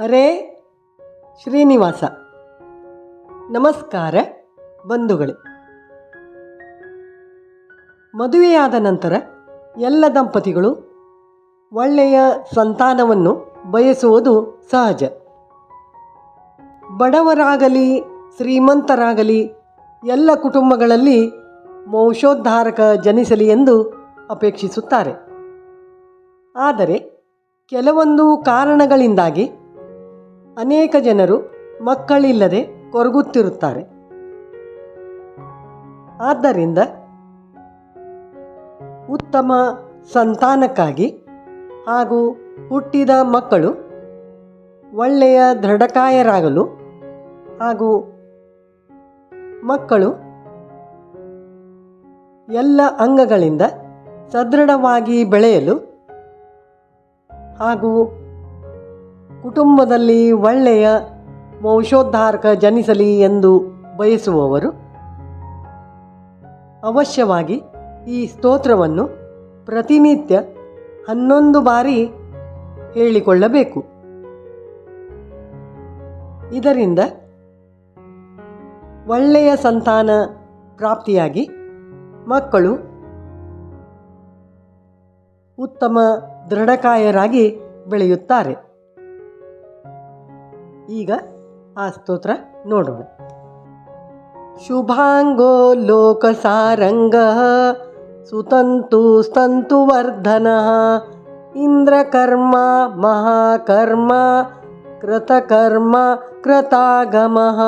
ಹರೇ ಶ್ರೀನಿವಾಸ. ನಮಸ್ಕಾರ ಬಂಧುಗಳೇ. ಮದುವೆಯಾದ ನಂತರ ಎಲ್ಲ ದಂಪತಿಗಳು ಒಳ್ಳೆಯ ಸಂತಾನವನ್ನು ಬಯಸುವುದು ಸಹಜ. ಬಡವರಾಗಲಿ, ಶ್ರೀಮಂತರಾಗಲಿ, ಎಲ್ಲ ಕುಟುಂಬಗಳಲ್ಲಿ ವಂಶೋದ್ಧಾರಕ ಜನಿಸಲಿ ಎಂದು ಅಪೇಕ್ಷಿಸುತ್ತಾರೆ. ಆದರೆ ಕೆಲವೊಂದು ಕಾರಣಗಳಿಂದಾಗಿ ಅನೇಕ ಜನರು ಮಕ್ಕಳಿಲ್ಲದೆ ಕೊರಗುತ್ತಿರುತ್ತಾರೆ. ಆದ್ದರಿಂದ ಉತ್ತಮ ಸಂತಾನಕ್ಕಾಗಿ ಹಾಗೂ ಹುಟ್ಟಿದ ಮಕ್ಕಳು ಒಳ್ಳೆಯ ದೃಢಕಾಯರಾಗಲು ಹಾಗೂ ಮಕ್ಕಳು ಎಲ್ಲ ಅಂಗಗಳಿಂದ ಸದೃಢವಾಗಿ ಬೆಳೆಯಲು ಹಾಗೂ ಕುಟುಂಬದಲ್ಲಿ ಒಳ್ಳೆಯ ವಂಶೋದ್ಧಾರಕ ಜನಿಸಲಿ ಎಂದು ಬಯಸುವವರು, ಅವಶ್ಯವಾಗಿ ಈ ಸ್ತೋತ್ರವನ್ನು ಪ್ರತಿನಿತ್ಯ ಹನ್ನೊಂದು ಬಾರಿ ಹೇಳಿಕೊಳ್ಳಬೇಕು. ಇದರಿಂದ ಒಳ್ಳೆಯ ಸಂತಾನ ಪ್ರಾಪ್ತಿಯಾಗಿ ಮಕ್ಕಳು ಉತ್ತಮ ದೃಢಕಾಯರಾಗಿ ಬೆಳೆಯುತ್ತಾರೆ. ಈಗ ಆ ಸ್ತೋತ್ರ ನೋಡೋಣ. ಶುಭಾಂಗೋ ಲೋಕಸಾರಂಗ ಸುತಂತು ಸ್ತಂತುವರ್ಧನ ಇಂದ್ರಕರ್ಮ ಮಹಾಕರ್ಮ ಕೃತಕರ್ಮ ಕೃತಾಗಮಃ.